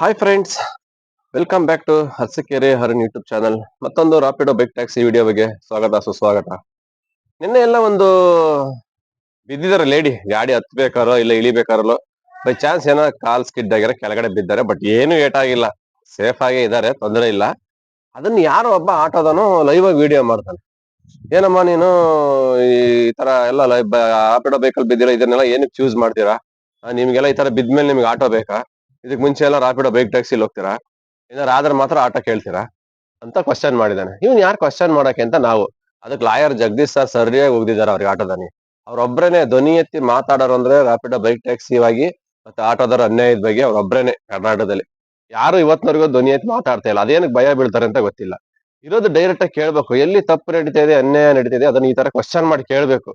Hi friends welcome back to Harsakere Haran YouTube channel ಮತ್ತೊಂದು Rapido bike taxi video ಬಗ್ಗೆ ಸ್ವಾಗತ, ಸುಸ್ವಾಗತ. ನಿನ್ನೆ ಎಲ್ಲ ಒಂದು ಬಿದ್ದಿದ್ದಾರೆ ಲೇಡಿ ಗಾಡಿ ಹತ್ಬೇಕಾರೋ ಇಲ್ಲ ಇಳಿಬೇಕಾರಲ್ಲೋ? ಬೈ ಚಾನ್ಸ್ ಏನೋ ಕಾಲ್ ಸ್ಕಿಡ್ ಆಗಿರ ಕೆಳಗಡೆ ಬಿದ್ದಾರೆ ಬಟ್ ಏನು ಆಗಿಲ್ಲ ಸೇಫ್ ಆಗೇ ಇದ್ದಾರೆ, ತೊಂದರೆ ಇಲ್ಲ. ಅದನ್ನ ಯಾರೋ ಒಬ್ಬ ಆಟೋದನು ಲೈವ್ ಆಗಿ ವಿಡಿಯೋ ಮಾಡ್ತಾನೆ. ಏನಮ್ಮ ನೀನು ಈ ತರ ಎಲ್ಲ ರಾಪಿಡೋ ಬೈಕಲ್ಲಿ ಬಿದ್ದಿರೋ ಇದನ್ನೆಲ್ಲ ಏನಕ್ಕೆ ಚೂಸ್ ಮಾಡ್ತೀರಾ? ನಿಮ್ಗೆಲ್ಲ ಈ ತರ ಬಿದ್ಮೇಲೆ ನಿಮ್ಗೆ ಆಟೋ ಬೇಕಾ? ಇದಕ್ ಮುಂಚೆ ಎಲ್ಲ ರಾಪಿಡೋ ಬೈಕ್ ಟ್ಯಾಕ್ಸಿಲಿ ಹೋಗ್ತೀರಾ? ಏನಾರು ಆದ್ರೆ ಮಾತ್ರ ಆಟೋ ಕೇಳ್ತೀರಾ? ಅಂತ ಕ್ವಶನ್ ಮಾಡಿದಾನೆ ಇವ್ನು ಯಾರು ಕ್ವಶನ್ ಮಾಡಕ್ಕೆ ಅಂತ ನಾವು. ಅದಕ್ಕೆ ಲಾಯರ್ ಜಗದೀಶ್ ಸರ್ ಸರಿಯಾಗಿ ಹೋಗಿದ್ದಾರೆ ಅವ್ರಿಗೆ ಆಟೋದಾನಿ ಅವ್ರೊಬ್ರೇನೆ ಧ್ವನಿ ಎತ್ತಿ ಮಾತಾಡೋರು ಅಂದ್ರೆ ರಾಪಿಡೋ ಬೈಕ್ ಟ್ಯಾಕ್ಸಿ ಆಗಿ ಮತ್ತೆ ಆಟೋದರ ಅನ್ಯಾಯದ ಬಗ್ಗೆ ಅವ್ರೊಬ್ರೇನೆ ಕರ್ನಾಟಕದಲ್ಲಿ. ಯಾರು ಇವತ್ತಿನವರೆಗೂ ಧ್ವನಿ ಎತ್ತಿ ಮಾತಾಡ್ತಾ ಇಲ್ಲ. ಅದೇನಕ್ಕೆ ಭಯ ಬೀಳ್ತಾರೆ ಅಂತ ಗೊತ್ತಿಲ್ಲ. ಇರೋದು ಡೈರೆಕ್ಟ್ ಆಗಿ ಕೇಳ್ಬೇಕು. ಎಲ್ಲಿ ತಪ್ಪು ನಡೀತಾ ಇದೆ, ಅನ್ಯಾಯ ನಡೀತಾ ಇದೆ, ಅದನ್ನ ಈ ತರ ಕ್ವಶನ್ ಮಾಡಿ ಕೇಳ್ಬೇಕು.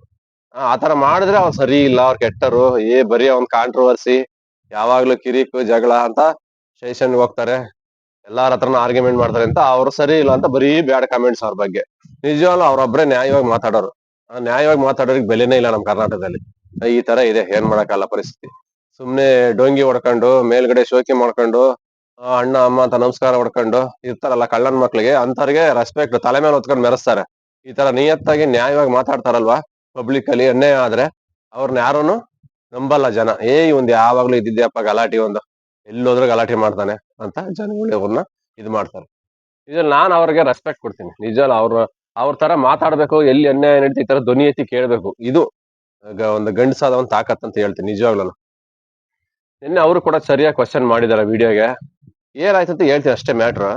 ಆ ತರ ಮಾಡಿದ್ರೆ ಅವ್ರು ಸರಿ ಇಲ್ಲ, ಅವ್ರು ಕೆಟ್ಟರು ಏ ಬರೀ ಅವ್ನ್ ಕಾಂಟ್ರವರ್ಸಿ ಯಾವಾಗ್ಲೂ ಕಿರಿಕ್, ಜಗಳ ಅಂತ ಸ್ಟೇಷನ್ ಹೋಗ್ತಾರೆ. ಎಲ್ಲಾರ ಹತ್ರನ ಆರ್ಗ್ಯುಮೆಂಟ್ ಮಾಡ್ತಾರೆ ಅಂತ ಅವ್ರು ಸರಿ ಇಲ್ಲ ಅಂತ ಬರೀ ಬ್ಯಾಡ್ ಕಾಮೆಂಟ್ಸ್ ಅವ್ರ ಬಗ್ಗೆ. ನಿಜವಾಗ್ಲೂ ಅವ್ರೊಬ್ರೆ ನ್ಯಾಯವಾಗಿ ಮಾತಾಡೋರು. ನ್ಯಾಯವಾಗಿ ಮಾತಾಡೋರಿಗೆ ಬೆಲೆನೇ ಇಲ್ಲ ನಮ್ ಕರ್ನಾಟಕದಲ್ಲಿ. ಈ ತರ ಇದೆ, ಏನ್ ಮಾಡಕ್ಕಲ್ಲ ಪರಿಸ್ಥಿತಿ. ಸುಮ್ನೆ ಡೊಂಗಿ ಹೊಡ್ಕೊಂಡು, ಮೇಲ್ಗಡೆ ಶೋಕಿ ಮಾಡ್ಕೊಂಡು ಅಣ್ಣ, ಅಮ್ಮ ಅಂತ ನಮಸ್ಕಾರ ಹೊಡ್ಕೊಂಡು ಇರ್ತಾರಲ್ಲ ಕಳ್ಳನ್ ಮಕ್ಳಿಗೆ ಅಂತವ್ರಿಗೆ ರೆಸ್ಪೆಕ್ಟ್ ತಲೆ ಮೇಲೆ ಹೊತ್ಕೊಂಡು ಮೆರೆಸ್ತಾರೆ. ಈ ತರ ನಿಯತ್ತಾಗಿ ನ್ಯಾಯವಾಗಿ ಮಾತಾಡ್ತಾರಲ್ವಾ? ಪಬ್ಲಿಕ್ ಅಲ್ಲಿ ಅನ್ಯಾಯ ಆದ್ರೆ ಅವ್ರನ್ನ ಯಾರೂನು ನಂಬಲ್ಲ ಜನ. ಏ ಒಂದ್ ಯಾವಾಗ್ಲೂ ಇದ್ದಿದ್ಯಪ್ಪ ಗಲಾಟೆ ಒಂದು. ಎಲ್ಲೋದ್ರೂ ಗಲಾಟೆ ಮಾಡ್ತಾನೆ ಅಂತ ಜನಗಳು ಅವ್ರನ್ನ ಇದ್ ಮಾಡ್ತಾರೆ. ನಿಜ ನಾನ್ ಅವ್ರಿಗೆ ರೆಸ್ಪೆಕ್ಟ್ ಕೊಡ್ತೀನಿ. ನಿಜ ಅವ್ರ ಅವ್ರ ತರ ಮಾತಾಡ್ಬೇಕು, ಎಲ್ಲಿ ಅನ್ಯಾಯ ನಡೀತಿ ತರ ಧ್ವನಿ ಎತ್ತಿ ಕೇಳ್ಬೇಕು. ಇದು ಒಂದು ಗಂಡಸಾದ ಒಂದು ತಾಕತ್ ಅಂತ ಹೇಳ್ತೀನಿ, ನಿಜವಾಗ್ಲೂ. ನಿನ್ನೆ ಅವರು ಕೂಡ ಸರಿಯಾಗಿ ಕ್ವಶನ್ ಮಾಡಿದಾರೆ ವಿಡಿಯೋಗೆ. ಏನಾಯ್ತು ಅಂತ ಹೇಳ್ತೀನಿ ಅಷ್ಟೇ ಮ್ಯಾಟ್ರ್.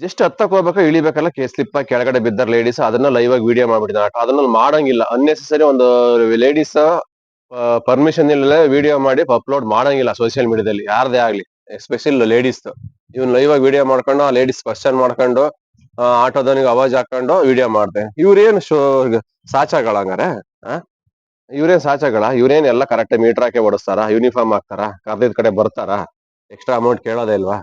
ಜಸ್ಟ್ ಹತ್ತಕ್ಕೆ ಹೋಗ್ಬೇಕು, ಇಳಿಬೇಕಲ್ಲ ಕೇಸ್ ಸ್ಲಿಪ್ ಕೆಳಗಡೆ ಬಿದ್ದಾರ ಲೇಡೀಸ್ ಅದನ್ನ ಲೈವ್ ಆಗಿ ವಿಡಿಯೋ ಮಾಡ್ಬಿಟ್ಟಿದ್ದಾರೆ. ಅದನ್ನ ಮಾಡಂಗಿಲ್ಲ. ಅನ್ನೆಸೆಸರಿ ಒಂದು ಲೇಡೀಸ್ ಪರ್ಮಿಷನ್ ಇಲ್ಲದೆ ವಿಡಿಯೋ ಮಾಡಿ ಅಪ್ಲೋಡ್ ಮಾಡಂಗಿಲ್ಲ ಸೋಷಿಯಲ್ ಮೀಡಿಯಾದಲ್ಲಿ ಯಾರದೇ ಆಗ್ಲಿ ಎಸ್ಪೆಷಲ್ ಲೇಡೀಸ್ ಇವ್ನು ಲೈವ್ ಆಗಿ ವಿಡಿಯೋ ಮಾಡ್ಕೊಂಡು, ಆ ಲೇಡೀಸ್ ಕ್ವಶನ್ ಮಾಡ್ಕೊಂಡು ಆಟೋದವನಿಗೆ ಅವಾಜ್ ಹಾಕೊಂಡು ವಿಡಿಯೋ ಮಾಡ್ದೆ. ಇವ್ರೇನ್ ಶೋ ಸಾಚಗಳ ಹಂಗಾರೆ? ಇವ್ರೇನ್ ಸಾಚಗಳ? ಇವ್ರೇನ್ ಎಲ್ಲ ಕರೆಕ್ಟ್ ಮೀಟರ್ ಹಾಕಿ ಓಡಿಸ್ತಾರ? ಯೂನಿಫಾರ್ಮ್ ಹಾಕ್ತಾರ? ಕರ್ದಿದ್ ಕಡೆ ಬರ್ತಾರ? ಎಕ್ಸ್ಟ್ರಾ ಅಮೌಂಟ್ ಕೇಳೋದೇ ಇಲ್ವಾ?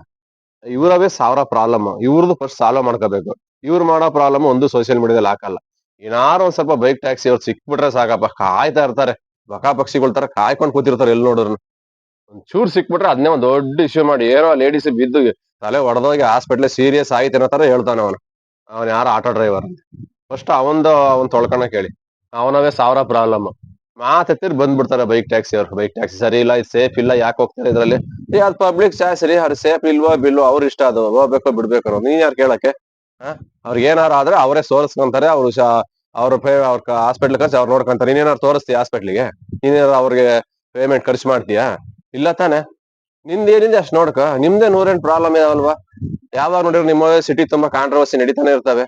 ಇವರವೇ ಸಾವಿರ ಪ್ರಾಬ್ಲಮ್ ಇವ್ರದ್ದು ಫಸ್ಟ್ ಸಾಲ್ವ್ ಮಾಡ್ಕೋಬೇಕು. ಇವ್ರು ಮಾಡೋ ಪ್ರಾಬ್ಲಮ್ ಒಂದು ಸೋಷಿಯಲ್ ಮೀಡಿಯಾದಲ್ಲಿ ಹಾಕಲ್ಲ. ಏನಾರು ಒಂದ್ ಸ್ವಲ್ಪ ಬೈಕ್ ಟ್ಯಾಕ್ಸಿ ಅವ್ರು ಸಿಕ್ಬಿಟ್ರೆ ಸಾಕಪ್ಪ, ಕಾಯ್ತಾ ಇರ್ತಾರೆ. ಬಕಾ ಪಕ್ಷಿಗಳ ತರ ಕಾಯ್ಕೊಂಡ್ ಕೂತಿರ್ತಾರೆ ಎಲ್ಲಿ ನೋಡಿದ್ರು ಒಂದ್ ಚೂರ್ ಸಿಕ್ಬಿಟ್ರೆ ಅದನ್ನೇ ಒಂದ್ ದೊಡ್ಡ ಇಶ್ಯೂ ಮಾಡಿ. ಏನೋ ಲೇಡೀಸ್ ಬಿದ್ದು ತಲೆ ಹೊಡೆದೋಗಿ ಹಾಸ್ಪಿಟ್ಲ್ ಸೀರಿಯಸ್ ಆಯ್ತು ಅನ್ನೋ ತರ ಹೇಳ್ತಾನೆ ಅವನು. ಅವನ್ ಯಾರ ಆಟೋ ಡ್ರೈವರ್ ಫಸ್ಟ್ ಅವಂದು, ಅವನ್ ತೊಳ್ಕೊಳಕ್ ಕೇಳಿ. ಅವನವೇ ಸಾವಿರ ಪ್ರಾಬ್ಲಮ್ ಮಾತತ್ತಿರ್ ಬಂದ್ಬಿಡ್ತಾರೆ ಬೈಕ್ ಟ್ಯಾಕ್ಸಿ ಅವ್ರು. ಬೈಕ್ ಟ್ಯಾಕ್ಸಿ ಸರಿ ಇಲ್ಲ, ಇದು ಸೇಫ್ ಇಲ್ಲ, ಯಾಕೆ ಹೋಗ್ತಾರೆ ಇದರಲ್ಲಿ? ಏ, ಅದು ಪಬ್ಲಿಕ್ ಚಾಯ್ಸ್ ರೀ ಅವ್ರು ಸೇಫ್ ಇಲ್ವೋ ಬಿಲ್ವೋ ಅವ್ರ ಇಷ್ಟ ಅದು. ಹೋಗ್ಬೇಕೋ ಬಿಡ್ಬೇಕು. ನೀನ್ ಯಾರು ಕೇಳಕ್ಕೆ? ಅವ್ರಿಗೆ ಏನಾರು ಆದ್ರೆ ಅವರೇ ಸೋಲ್ಸ್ಕೊಂತಾರೆ. ಅವ್ರು ಅವ್ರ ಪೇ, ಅವ್ರ ಹಾಸ್ಪಿಟ್ಲ್ ಖರ್ಚು ಅವ್ರು ನೋಡ್ಕೊಂತಾರೆ. ನೀನೇನಾರು ತೋರಿಸ್ತೀಯ ಹಾಸ್ಪಿಟ್ಲಿಗೆ ನೀನೇನಾರು ಅವ್ರಿಗೆ ಪೇಮೆಂಟ್ ಖರ್ಚು ಮಾಡ್ತೀಯಾ? ಇಲ್ಲ ತಾನೆ. ನಿಂದ ಏನಿದೆ ಅಷ್ಟ್ ನೋಡ್ಕ. ನಿಮ್ದೇ ನೂರೇನ್ ಪ್ರಾಬ್ಲಮ್ ಇದಾವಲ್ವಾ ಯಾವಾಗ ನೋಡಿದ್ರು ನಿಮ್ಮ ಸಿಟಿ ತುಂಬಾ ಕಾಂಟ್ರವರ್ಸಿ ನಡೀತಾನೆ ಇರ್ತವೆ.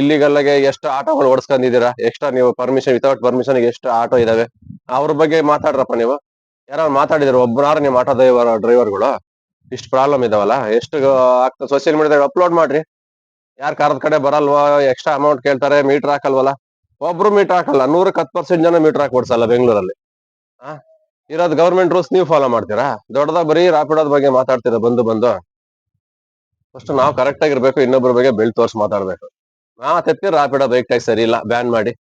ಇಲ್ಲಿಗಲ್ಲಗೆ ಎಷ್ಟು ಆಟೋಗಳು ಓಡಿಸ್ಕೊಂಡಿದ್ದೀರಾ? ಎಕ್ಸ್ಟ್ರಾ ನೀವು ಪರ್ಮಿಷನ್ ವಿತೌಟ್ ಪರ್ಮಿಷನ್ ಎಷ್ಟು ಆಟೋ ಇದಾವೆ? ಅವ್ರ ಬಗ್ಗೆ ಮಾತಾಡ್ರಪ್ಪ ನೀವು. ಯಾರು ಮಾತಾಡಿದ್ರು? ಒಬ್ಬನಾರು ನಿಮ್ಮ ಆಟೋ ಡ್ರೈವರ್ ಡ್ರೈವರ್ಗಳು ಇಷ್ಟು ಪ್ರಾಬ್ಲಮ್ ಇದಾವಲ್ಲ? ಎಷ್ಟು ಆಗ್ತದೆ ಸೋಷಿಯಲ್ ಮೀಡಿಯಾದಾಗ ಅಪ್ಲೋಡ್ ಮಾಡ್ರಿ. ಯಾರು ಕಾರದ ಕಡೆ ಬರಲ್ವಾ ಎಕ್ಸ್ಟ್ರಾ ಅಮೌಂಟ್ ಕೇಳ್ತಾರೆ ಮೀಟರ್ ಹಾಕಲ್ವಲ್ಲ? ಒಬ್ರು ಮೀಟರ್ ಹಾಕಲ್ಲ, ನೂರಕ್ಕೆ ಹತ್ತು ಪರ್ಸೆಂಟ್ ಜನ ಮೀಟರ್ ಹಾಕಿ ಓಡಿಸಲ್ಲ ಬೆಂಗಳೂರಲ್ಲಿ. ಆ? ಇರೋದು ಗವರ್ಮೆಂಟ್ ರೂಲ್ಸ್ ನೀವು ಫಾಲೋ ಮಾಡ್ತೀರಾ? ದೊಡ್ಡದಾಗ ಬರೀ ರಾಪಿಡೋದ್ ಬಗ್ಗೆ ಮಾತಾಡ್ತೀರಾ, ಬಂದು ಬಂದು? ಫಸ್ಟ್ ನಾವು ಕರೆಕ್ಟ್ ಆಗಿರ್ಬೇಕು ಇನ್ನೊಬ್ಬರ ಬಗ್ಗೆ ಬೆಳ್ ತೋರ್ಸಿ ಮಾತಾಡ್ಬೇಕು. ನಾ ತೆತ್ತಿ ರಾಪಿಡೋ ಬೈಕ್ ಟ್ಯಾಕ್ಸ್ ಸರಿ ಇಲ್ಲ ಬ್ಯಾನ್ ಮಾಡಿ.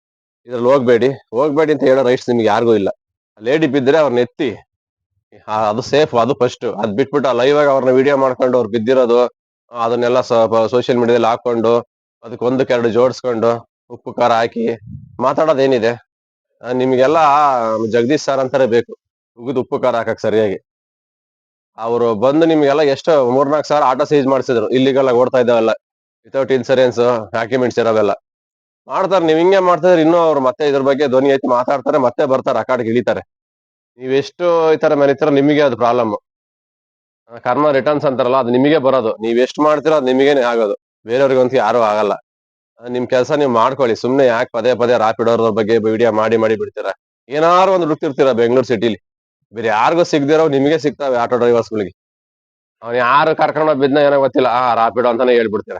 ಇದ್ರಲ್ಲಿ ಹೋಗ್ಬೇಡಿ ಹೋಗ್ಬೇಡಿ ಅಂತ ಹೇಳೋ ರೈಟ್ಸ್ ನಿಮ್ಗೆ ಯಾರಿಗೂ ಇಲ್ಲ. ಲೇಡಿ ಬಿದ್ದರೆ ಅವ್ರನ್ನ ಎತ್ತಿ ಅದು ಸೇಫ್ ಅದು ಫಸ್ಟ್ ಅದ್ ಬಿಟ್ಬಿಟ್ಟು ಲೈವ್ ಆಗಿ ಅವ್ರನ್ನ ವಿಡಿಯೋ ಮಾಡ್ಕೊಂಡು ಅವ್ರು ಬಿದ್ದಿರೋದು ಅದನ್ನೆಲ್ಲ ಸೋಷಿಯಲ್ ಮೀಡಿಯಾದಲ್ಲಿ ಹಾಕೊಂಡು ಅದಕ್ಕೆ ಎರಡು ಜೋಡಿಸ್ಕೊಂಡು, ಉಪ್ಪು, ಖಾರ ಹಾಕಿ ಮಾತಾಡೋದೇನಿದೆ? ನಿಮಗೆಲ್ಲ ಜಗದೀಶ್ ಸರ್ ಅಂತಾರೆ ಬೇಕು. ಉಗಿದು ಉಪ್ಪು, ಖಾರ ಹಾಕಕ್ ಸರಿಯಾಗಿ. ಅವರು ಬಂದು ನಿಮಗೆಲ್ಲ ಎಷ್ಟು, ಮೂರ್ನಾಲ್ಕು ಸಾವಿರ ಆಟೋ ಸೀಸ್ ಮಾಡಿಸಿದ್ರು. ಇಲ್ಲಿಗೆಲ್ಲ ಓಡ್ತಾ ಇದ್ದಾವೆಲ್ಲ. ವಿತೌಟ್ ಇನ್ಸೂರೆನ್ಸ್ ಡಾಕ್ಯುಮೆಂಟ್ಸ್ ಇರೋವೆಲ್ಲ. ಮಾಡ್ತಾರೆ. ನೀವು ಹಿಂಗೆ ಮಾಡ್ತಿದ್ರೆ ಇನ್ನೂ ಅವ್ರು ಮತ್ತೆ ಇದ್ರ ಬಗ್ಗೆ ಧ್ವನಿ ಐತಿ ಮಾತಾಡ್ತಾರೆ, ಮತ್ತೆ ಬರ್ತಾರೆ, ಆ ಕಾಡಿಗೆ ಇಳಿತಾರೆ. ನೀವೆಷ್ಟು ಈ ತರ ಮನೆ ನಿಮಗೆ ಅದು ಪ್ರಾಬ್ಲಮ್ ಕರ್ಮ ರಿಟರ್ನ್ಸ್ ಅಂತಾರಲ್ಲ, ಅದು ನಿಮಗೆ ಬರೋದು. ನೀವ್ ಎಷ್ಟು ಮಾಡ್ತೀರೋ ಅದು ನಿಮಗೇನೆ ಆಗೋದು. ಬೇರೆಯವ್ರಿಗಂತೂ ಯಾರು ಆಗಲ್ಲ. ನಿಮ್ ಕೆಲಸ ನೀವು ಮಾಡ್ಕೊಳ್ಳಿ. ಸುಮ್ನೆ ಯಾಕೆ ಪದೇ ಪದೇ ರಾಪಿಡೋರ್ ಬಗ್ಗೆ ವಿಡಿಯೋ ಮಾಡಿ ಮಾಡಿ ಬಿಡ್ತೀರಾ? ಏನಾರು ಒಂದು ಹುಡುಕ್ತಿರ್ತೀರಾ ಬೆಂಗಳೂರು ಸಿಟಿಲಿ ಬೇರೆ ಯಾರಿಗೂ ಸಿಗ್ದಿರೋ ನಿಮಗೆ ಸಿಗ್ತಾವೆ ಆಟೋ ಡ್ರೈವರ್ಸ್ಗಳಿಗೆ ಅವ್ನು ಯಾರು ಕರ್ಕೊಂಡು ಬಿದ್ನ ಏನೋ ಗೊತ್ತಿಲ್ಲ. ಆ ರಾಪಿಡೋ ಅಂತಾನೆ ಹೇಳ್ಬಿಡ್ತೀರ.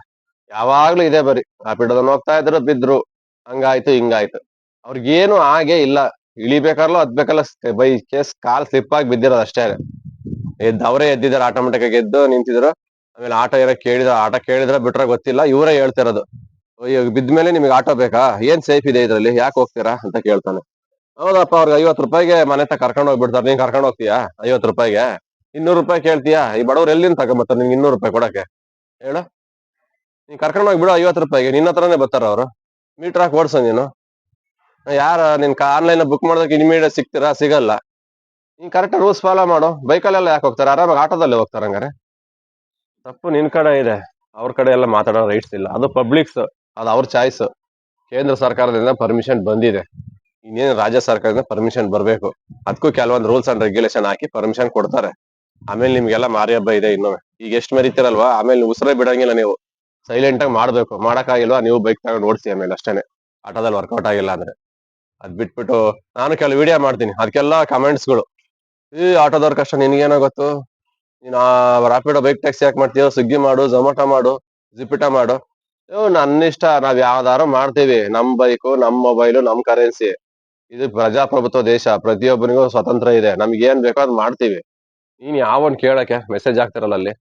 ಯಾವಾಗ್ಲೂ ಇದೆ ಬರೀ. ರಾಪಿಡೋದನ್ನ ಹೋಗ್ತಾ ಇದ್ರು ಬಿದ್ರು. ಹಂಗಾಯ್ತು, ಹಿಂಗಾಯ್ತು. ಅವ್ರಿಗೇನು ಹಾಗೆ ಇಲ್ಲ. ಇಳಿಬೇಕಾರ್ಲೋ ಅದ್ಬೇಕಲ್ಲ. ಬೈ ಕೇಸ್ ಕಾಲ್ ಸ್ಲಿಪ್ ಆಗಿ ಬಿದ್ದಿರೋದು ಅಷ್ಟೇ. ಎದ್ದು, ಅವರೇ ಎದ್ದಿದ್ದಾರೆ ಆಟೋಮೆಟಿಕ್ ಆಗಿ ಎದ್ದು ನಿಂತಿದ್ರು. ಆಮೇಲೆ ಆಟೋ ಏನೋ ಕೇಳಿದ್ರ, ಆಟೋ ಕೇಳಿದ್ರೆ ಬಿಟ್ರೆ ಗೊತ್ತಿಲ್ಲ, ಇವರೇ ಹೇಳ್ತಿರೋದು. ಅಯ್ಯೋ ಬಿದ್ಮೇಲೆ ನಿಮ್ಗೆ ಆಟೋ ಬೇಕಾ? ಏನ್ ಸೇಫ್ ಇದೆ ಇದ್ರಲ್ಲಿ? ಯಾಕೆ ಹೋಗ್ತೀರಾ ಅಂತ ಕೇಳ್ತಾನೆ. ಹೌದಪ್ಪ, ಅವ್ರಿಗೆ ಐವತ್ತು ರೂಪಾಯಿಗೆ ಮನೆ ತಕ ಕರ್ಕೊಂಡು ಹೋಗ್ಬಿಡ್ತಾರೆ. ನೀನ್ ಕರ್ಕೊಂಡು ಹೋಗ್ತೀಯಾ ಐವತ್ತು ರೂಪಾಯಿಗೆ? ಇನ್ನೂರು ರೂಪಾಯಿ ಕೇಳ್ತೀಯಾ? ಈ ಬಡವ್ರು ಎಲ್ಲಿಂದ ತಗೊಂಬರ್ತಾರೆ ನಿನ್ಗೆ ಇನ್ನೂರು ರೂಪಾಯಿ ಕೊಡಕ್ಕೆ? ಹೇಳು. ನೀನ್ ಕರ್ಕೊಂಡು ಹೋಗ್ಬಿಡು ಐವತ್ತು ರೂಪಾಯಿಗೆ. ನಿನ್ನ ಹತ್ರನೇ ಬರ್ತಾರ ಅವರು. ಮೀಟರ್ ಹಾಕಿ ಓಡಿಸ ನೀನು. ಯಾರ, ನಿನ್ ಆನ್ಲೈನ್ ಬುಕ್ ಮಾಡೋದಕ್ಕೆ ಇಮಿಡಿಯೇಟ್ ಸಿಗ್ತೀರಾ? ಸಿಗಲ್ಲ. ನೀನ್ ಕರೆಕ್ಟ್ ರೂಲ್ಸ್ ಫಾಲೋ ಮಾಡು. ಬೈಕಲ್ಲೆಲ್ಲ ಯಾಕೆ ಹೋಗ್ತಾರೆ? ಆರಾಮಾಗಿ ಆಟೋದಲ್ಲಿ ಹೋಗ್ತಾರೆ ಹಂಗಾರೆ. ತಪ್ಪು ನಿನ್ ಕಡೆ ಇದೆ. ಅವ್ರ ಕಡೆ ಎಲ್ಲ ಮಾತಾಡೋ ರೈಟ್ಸ್ ಇಲ್ಲ. ಅದು ಪಬ್ಲಿಕ್ಸ್ ಅದು ಅವ್ರ ಚಾಯ್ಸ್ ಕೇಂದ್ರ ಸರ್ಕಾರದಿಂದ ಪರ್ಮಿಷನ್ ಬಂದಿದೆ. ಇನ್ನೇನು ರಾಜ್ಯ ಸರ್ಕಾರದಿಂದ ಪರ್ಮಿಷನ್ ಬರಬೇಕು. ಅದಕ್ಕೂ ಕೆಲವೊಂದು ರೂಲ್ಸ್ ಅಂಡ್ ರೆಗ್ಯುಲೇಷನ್ ಹಾಕಿ ಪರ್ಮಿಷನ್ ಕೊಡ್ತಾರೆ. ಆಮೇಲೆ ನಿಮ್ಗೆಲ್ಲ ಮಾರಿ ಹಬ್ಬ ಇದೆ ಇನ್ನೊಮ್ಮೆ. ಈಗ ಎಷ್ಟು ಮರಿತೀರಲ್ವಾ? ಆಮೇಲೆ ಉಸಿರೇ ಬಿಡಂಗಿಲ್ಲ ನೀವು. ಸೈಲೆಂಟ್ ಆಗಿ ಮಾಡ್ಬೇಕು. ಮಾಡಕ್ಕಾಗಿಲ್ವಾ? ನೀವು ಬೈಕ್ ತಗೊಂಡು ಓಡಿಸಿ ಆಮೇಲೆ ಅಷ್ಟೇನೆ. ಆಟೋದಲ್ಲಿ ವರ್ಕೌಟ್ ಆಗಿಲ್ಲ ಅಂದ್ರೆ. ಅದ್ ಬಿಟ್ಬಿಟ್ಟು ನಾನು ಕೆಲವು ವಿಡಿಯೋ ಮಾಡ್ತೀನಿ. ಅದಕ್ಕೆಲ್ಲ ಕಮೆಂಟ್ಸ್ಗಳು ಈ ಆಟೋದವ್ರ ಕಷ್ಟ, ನಿನ್ಗೇನೋ ಗೊತ್ತು? ನೀನ್ ರಾಪಿಡೋ ಬೈಕ್ ಟ್ಯಾಕ್ಸಿ ಯಾಕೆ ಮಾಡ್ತೀಯೋ? ಸ್ವಿಗ್ಗಿ ಮಾಡು ಝೊಮಾಟೊ ಮಾಡು ಜಿಪಿಟ ಮಾಡು. ಇವ್ ನನ್ನ ಇಷ್ಟ ನಾವ್ ಯಾವ್ದಾರು ಮಾಡ್ತೀವಿ. ನಮ್ ಬೈಕು ನಮ್ ಮೊಬೈಲು ನಮ್ ಕರೆನ್ಸಿ ಇದು ಪ್ರಜಾಪ್ರಭುತ್ವ ದೇಶ. ಪ್ರತಿಯೊಬ್ಬನಿಗೂ ಸ್ವತಂತ್ರ ಇದೆ. ನಮ್ಗೆ ಏನ್ ಬೇಕೋ ಅದ್ ಮಾಡ್ತೀವಿ. ನೀನ್ ಯಾವನ್ ಕೇಳಕ್ಕೆ ಮೆಸೇಜ್ ಆಗ್ತಿರಲ್ಲ ಅಲ್ಲಿ?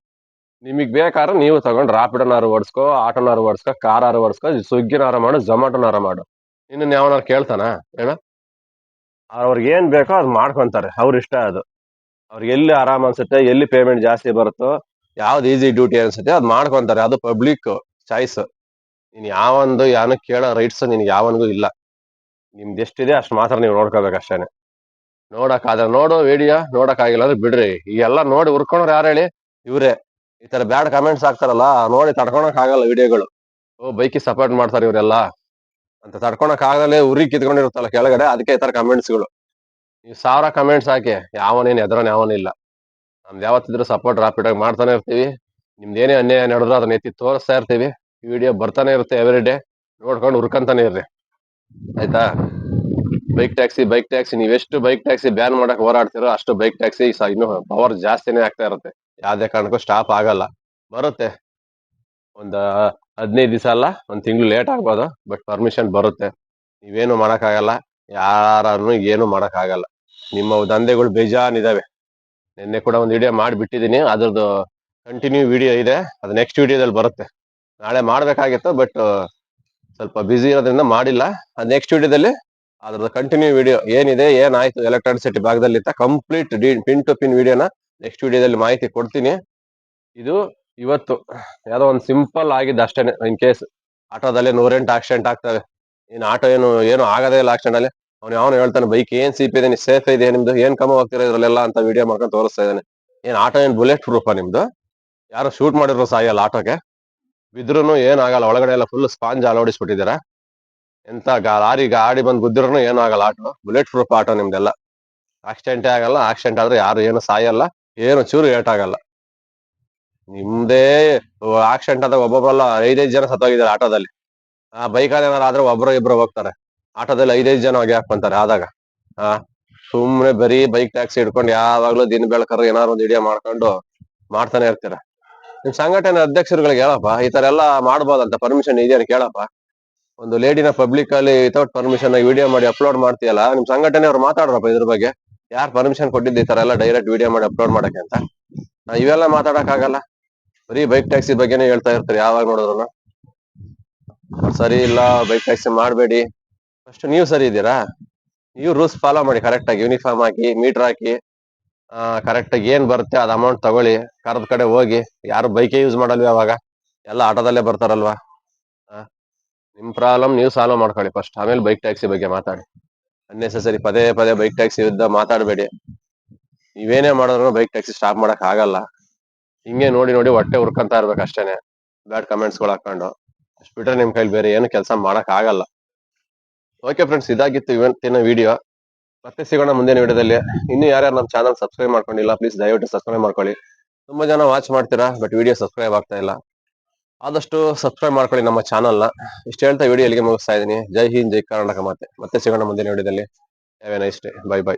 ನಿಮಗ್ ಬೇಕಾದ್ರೆ ನೀವು ತಗೊಂಡ್ ರಾಪಿಡೋನಾರು ಓಡಿಸ್ಕೋ ಆಟೋನಾರು ಓಡಿಸ್ಕೋ ಕಾರಾರು ಓಡಿಸ್ಕೋ ಸ್ವಿಗ್ಗಿನಾರ ಮಾಡು ಝೊಮಾಟೊನಾರು ಮಾಡು. ನಿನ್ನ ಯಾವನಾರು ಕೇಳ್ತಾನ? ಹೇಳ. ಅವ್ರಿಗೆ ಏನ್ ಬೇಕೋ ಅದ್ ಮಾಡ್ಕೊಂತಾರೆ, ಅವ್ರ ಇಷ್ಟ ಅದು. ಅವ್ರಿಗೆ ಎಲ್ಲಿ ಆರಾಮ್ ಅನ್ಸುತ್ತೆ, ಎಲ್ಲಿ ಪೇಮೆಂಟ್ ಜಾಸ್ತಿ ಬರುತ್ತೋ, ಯಾವ್ದು ಈಸಿ ಡ್ಯೂಟಿ ಅನ್ಸುತ್ತೆ ಅದ್ ಮಾಡ್ಕೊಂತಾರೆ, ಅದು ಪಬ್ಲಿಕ್ ಚಾಯ್ಸ್ ನೀನ್ ಯಾವೊಂದು ಯಾನು ಕೇಳೋ ರೈಟ್ಸ್ ನಿನ್ಗೆ ಯಾವನ್ಗೂ ಇಲ್ಲ. ನಿಮ್ದು ಎಷ್ಟಿದೆ ಅಷ್ಟು ಮಾತ್ರ ನೀವು ನೋಡ್ಕೋಬೇಕು ಅಷ್ಟೇನೆ. ನೋಡಕ್ಕಾದ್ರೆ ನೋಡು ವಿಡಿಯೋ ನೋಡಕ್ ಆಗಿಲ್ಲ ಅಂದ್ರೆ ಬಿಡ್ರಿ. ಈಗೆಲ್ಲ ನೋಡಿ ಉರ್ಕೊಂಡ್ರೆ ಯಾರು ಹೇಳಿ? ಇವ್ರೆ. ಈ ತರ ಬ್ಯಾಡ್ ಕಮೆಂಟ್ಸ್ ಹಾಕ್ತಾರಲ್ಲ, ನೋಡಿ ತಡ್ಕೊಳಕ್ ಆಗಲ್ಲ ವಿಡಿಯೋಗಳು ಓ, ಬೈಕಿ ಸಪೋರ್ಟ್ ಮಾಡ್ತಾರೆ ಇವರೆಲ್ಲ. ಅಂತ ತಡ್ಕೊಳಕ್ ಆಗಲೇ ಉರಿ ಕಿತ್ಕೊಂಡಿರುತ್ತಲ್ಲ ಕೆಳಗಡೆ, ಅದಕ್ಕೆ ಈ ತರ ಕಮೆಂಟ್ಸ್ಗಳು ನೀವು ಸಾವಿರ ಕಮೆಂಟ್ಸ್ ಹಾಕಿ, ಯಾವನೇನ್ ಎದ್ರನ್ ಯಾವನಿಲ್ಲ ನಮ್ದು ಯಾವತ್ತಿದ್ರು ಸಪೋರ್ಟ್ ರಾಪಿಡ್ ಆಗಿ ಮಾಡ್ತಾನೆ ಇರ್ತೀವಿ. ನಿಮ್ದು ಏನೇ ಅನ್ಯಾಯ ನಡೆದ್ರು ಅದನ್ನ ಎತ್ತಿ ತೋರಿಸ್ತಾ ಇರ್ತೀವಿ. ವಿಡಿಯೋ ಬರ್ತಾನೆ ಇರುತ್ತೆ ಎವ್ರಿ ಡೇ ನೋಡ್ಕೊಂಡು ಹುರ್ಕಂತಾನೆ ಇರ್ರಿ. ಆಯ್ತಾ? ಬೈಕ್ ಟ್ಯಾಕ್ಸಿ ಬೈಕ್ ಟ್ಯಾಕ್ಸಿ ನೀವೆಷ್ಟು ಬೈಕ್ ಟ್ಯಾಕ್ಸಿ ಬ್ಯಾನ್ ಮಾಡಕ್ ಹೋರಾಡ್ತಿರೋ ಅಷ್ಟು ಬೈಕ್ ಟ್ಯಾಕ್ಸಿ ಇನ್ನು ಪವರ್ ಜಾಸ್ತಿನೇ ಆಗ್ತಾ ಇರುತ್ತೆ. ಯಾವ್ದೇ ಕಾರಣಕ್ಕೂ ಸ್ಟಾಪ್ ಆಗಲ್ಲ. ಬರುತ್ತೆ. ಒಂದ್ ಹದಿನೈದು ದಿವಸ ಅಲ್ಲ, ಒಂದು ತಿಂಗಳು ಲೇಟ್ ಆಗ್ಬೋದು ಬಟ್ ಪರ್ಮಿಷನ್ ಬರುತ್ತೆ. ನೀವೇನು ಮಾಡೋಕ್ಕಾಗಲ್ಲ, ಯಾರನ್ನು ಏನು ಮಾಡೋಕ್ಕಾಗಲ್ಲ. ನಿಮ್ಮ ದಂಧೆಗಳು ಬೇಜಾನ್ ಇದಾವೆ ನಿನ್ನೆ ಕೂಡ ಒಂದು ವಿಡಿಯೋ ಮಾಡಿಬಿಟ್ಟಿದ್ದೀನಿ, ಅದ್ರದ್ದು ಕಂಟಿನ್ಯೂ ವಿಡಿಯೋ ಇದೆ, ಅದು ನೆಕ್ಸ್ಟ್ ವಿಡಿಯೋದಲ್ಲಿ ಬರುತ್ತೆ. ನಾಳೆ ಮಾಡಬೇಕಾಗಿತ್ತು ಬಟ್ ಸ್ವಲ್ಪ ಬಿಸಿ ಇರೋದ್ರಿಂದ ಮಾಡಿಲ್ಲ. ಅದು ನೆಕ್ಸ್ಟ್ ವಿಡಿಯೋದಲ್ಲಿ ಅದ್ರದ್ದು ಕಂಟಿನ್ಯೂ ವಿಡಿಯೋ ಏನಿದೆ, ಏನಾಯ್ತು ಎಲೆಕ್ಟ್ರಾನಿಸಿಟಿ ಭಾಗದಲ್ಲಿ ಕಂಪ್ಲೀಟ್ ಪಿನ್ ಟು ಪಿನ್ ವಿಡಿಯೋನ ನೆಕ್ಸ್ಟ್ ವಿಡಿಯೋದಲ್ಲಿ ಮಾಹಿತಿ ಕೊಡ್ತೀನಿ. ಇದು ಇವತ್ತು ಯಾವ್ದೋ ಒಂದು ಸಿಂಪಲ್ ಆಗಿದ್ದು ಅಷ್ಟೇನೆ, ಇನ್ ಕೇಸ್ ಆಟೋದಲ್ಲಿ ನೂರೆಂಟು ಆಕ್ಸಿಡೆಂಟ್ ಆಗ್ತವೆ ಏನ್ ಆಟೋ ಏನು ಏನು ಆಗದೇ ಇಲ್ಲ ಆಕ್ಸಿಡೆಂಟ್ ಅಲ್ಲಿ. ಅವ್ನು ಯಾವನು ಹೇಳ್ತಾನೆ, ಬೈಕ್ ಏನ್ ಸೀಪ್ ಇದೆ ಸೇಫ್ ಇದೆ ನಿಮ್ದು? ಏನ್ ಕಮ್ಮಿ ಹೋಗ್ತಿರೋ ಇದ್ರಲ್ಲೆಲ್ಲ? ಅಂತ ವಿಡಿಯೋ ಮಾಡ್ಕೊಂಡು ತೋರಿಸ್ತಾ ಇದ್ದಾನೆ. ಏನ್ ಆಟೋ ಏನ್ ಬುಲೆಟ್ ಪ್ರೂಫಾ ನಿಮ್ದು? ಯಾರು ಶೂಟ್ ಮಾಡಿರೋ ಸಾಯಲ್ಲ ಆಟೋಗೆ. ಬಿದ್ರೂ ಏನು ಆಗಲ್ಲ, ಒಳಗಡೆ ಎಲ್ಲ ಫುಲ್ ಸ್ಪಾಂಜ್ ಅಳವಡಿಸ್ಬಿಟ್ಟಿದ್ದೀರಾ ಎಂತ ಲಾರಿ ಗಾಡಿ ಬಂದ್ ಗುದ್ದಿರೂ ಏನು ಆಗಲ್ಲ ಆಟೋ. ಬುಲೆಟ್ ಪ್ರೂಫ್ ಆಟೋ ನಿಮ್ದೆಲ್ಲ. ಆಕ್ಸಿಡೆಂಟೇ ಆಗಲ್ಲ ಆಕ್ಸಿಡೆಂಟ್ ಆದ್ರೆ ಯಾರು ಏನು ಸಾಯಲ್ಲ, ಏನು ಚೂರು ಏಟ್ ಆಗಲ್ಲ. ನಿಮ್ದೇ ಆಕ್ಸಿಡೆಂಟ್ ಆದಾಗ ಒಬ್ಬೊಬ್ಬರಲ್ಲ ಐದೈದು ಜನ ಸತ್ತೋಗಿದ್ದಾರೆ ಆಟೋದಲ್ಲಿ. ಆ ಬೈಕಲ್ಲಿ ಏನಾರು ಆದ್ರೆ ಒಬ್ರು ಇಬ್ರು ಹೋಗ್ತಾರೆ. ಆಟೋದಲ್ಲಿ ಐದೈದು ಜನ ಹೋಗಿ ಹಾಕೊಂತಾರೆ ಆದಾಗ. ಆ, ಸುಮ್ನೆ ಬರೀ ಬೈಕ್ ಟ್ಯಾಕ್ಸಿ ಹಿಡ್ಕೊಂಡು ಯಾವಾಗ್ಲೂ ದಿನ ಬೆಳಕರು ಏನಾರು ಒಂದು ವಿಡಿಯೋ ಮಾಡ್ಕೊಂಡು ಮಾಡ್ತಾನೆ ಇರ್ತೀರ. ನಿಮ್ ಸಂಘಟನೆ ಅಧ್ಯಕ್ಷರುಗಳಿಗೆ ಹೇಳಪ್ಪ, ಈ ತರ ಎಲ್ಲ ಮಾಡ್ಬೋದಂತ ಪರ್ಮಿಷನ್ ಇದೆಯಾ ಕೇಳಪ್ಪ. ಒಂದು ಲೇಡಿನ ಪಬ್ಲಿಕ್ ಅಲ್ಲಿ ವಿತೌಟ್ ಪರ್ಮಿಷನ್ ವಿಡಿಯೋ ಮಾಡಿ ಅಪ್ಲೋಡ್ ಮಾಡ್ತೀಯಲ್ಲ, ನಿಮ್ ಸಂಘಟನೆ ಅವ್ರು ಮಾತಾಡ್ರಪ್ಪ ಇದ್ರ ಬಗ್ಗೆ. ಯಾರು ಪರ್ಮಿಷನ್ ಕೊಟ್ಟಿದ್ದು ಈ ತರ ಎಲ್ಲ ಡೈರೆಕ್ಟ್ ವಿಡಿಯೋ ಮಾಡಿ ಅಪ್ಲೋಡ್ ಮಾಡಕ್ಕೆ ಅಂತ. ಇವೆಲ್ಲ ಮಾತಾಡಕ್ ಆಗಲ್ಲ ಬರೀ ಬೈಕ್ ಟ್ಯಾಕ್ಸಿ ಬಗ್ಗೆನೇ ಹೇಳ್ತಾ ಇರ್ತಾರೆ, ಯಾವಾಗ ನೋಡಿದ್ರು ಸರಿ ಇಲ್ಲ ಬೈಕ್ ಟ್ಯಾಕ್ಸಿ ಮಾಡಬೇಡಿ. ಫಸ್ಟ್ ನೀವು ಸರಿ ಇದ್ದೀರಾ? ನೀವು ರೂಲ್ಸ್ ಫಾಲೋ ಮಾಡಿ ಕರೆಕ್ಟ್ ಆಗಿ ಯೂನಿಫಾರ್ಮ್ ಹಾಕಿ ಮೀಟರ್ ಹಾಕಿ ಕರೆಕ್ಟ್ ಆಗಿ ಏನ್ ಬರುತ್ತೆ, ಅದು ಅಮೌಂಟ್ ತಗೊಳ್ಳಿ, ಕರೆದ ಕಡೆ ಹೋಗಿ, ಯಾರು ಬೈಕೇ ಯೂಸ್ ಮಾಡಲ್ವಿ ಅವಾಗ ಎಲ್ಲ ಆಟೋದಲ್ಲೇ ಬರ್ತಾರಲ್ವಾ? ನಿಮ್ಮ ನಿಮ್ ಪ್ರಾಬ್ಲಮ್ ನೀವು ಸಾಲ್ವ್ ಮಾಡ್ಕೊಳ್ಳಿ ಫಸ್ಟ್ ಆಮೇಲೆ ಬೈಕ್ ಟ್ಯಾಕ್ಸಿ ಬಗ್ಗೆ ಮಾತಾಡಿ. ಅನ್ನೆಸೆಸರಿ ಪದೇ ಪದೇ ಬೈಕ್ ಟ್ಯಾಕ್ಸಿ ಯುದ್ಧ ಮಾತಾಡಬೇಡಿ. ನೀವೇನೇ ಮಾಡಿದ್ರು ಬೈಕ್ ಟ್ಯಾಕ್ಸಿ ಸ್ಟಾಪ್ ಮಾಡಕ್ ಆಗಲ್ಲ. ಹಿಂಗೆ ನೋಡಿ ನೋಡಿ ಹೊಟ್ಟೆ ಉರ್ಕಂತ ಇರ್ಬೇಕು ಅಷ್ಟೇನೆ. ಬ್ಯಾಡ್ ಕಮೆಂಟ್ಸ್ಗಳು ಹಾಕೊಂಡು ಅಷ್ಟು ಬಿಟ್ರೆ ನಿಮ್ ಕೈಲಿ ಬೇರೆ ಏನು ಕೆಲಸ ಮಾಡಕ್ ಆಗಲ್ಲ. ಓಕೆ ಫ್ರೆಂಡ್ಸ್ ಇದಾಗಿತ್ತು ಇವತ್ತಿನ ವಿಡಿಯೋ ಮತ್ತೆ ಸಿಗೋಣ ಮುಂದಿನ ವಿಡಿಯೋದಲ್ಲಿ. ಇನ್ನು ಯಾರ್ಯಾರು ನಮ್ಮ ಚಾನಲ್ ಸಬ್ಸ್ಕ್ರೈಬ್ ಮಾಡ್ಕೊಂಡಿಲ್ಲ ಪ್ಲೀಸ್ ದಯವಿಟ್ಟು ಸಬ್ಸ್ಕ್ರೈಬ್ ಮಾಡ್ಕೊಳ್ಳಿ. ತುಂಬಾ ಜನ ವಾಚ್ ಮಾಡ್ತೀರಾ ಬಟ್ ವಿಡಿಯೋ ಸಬ್ಸ್ಕ್ರೈಬ್ ಆಗ್ತಾ ಇಲ್ಲ. ಆದಷ್ಟು ಸಬ್ಸ್ಕ್ರೈಬ್ ಮಾಡ್ಕೊಳ್ಳಿ ನಮ್ಮ ಚಾನಲ್ನ ಇಷ್ಟು ಹೇಳ್ತಾ ವಿಡಿಯೋ ಇಲ್ಲಿಗೆ ಮುಗಿಸ್ತಾ ಇದ್ದೀನಿ. ಜೈ ಹಿಂದ್, ಜೈ ಕರ್ನಾಟಕ ಮಾತೆ. ಮತ್ತೆ ಸಿಗೋಣ ಮುಂದಿನ ವಿಡಿಯೋದಲ್ಲಿ. Have a nice day bye bye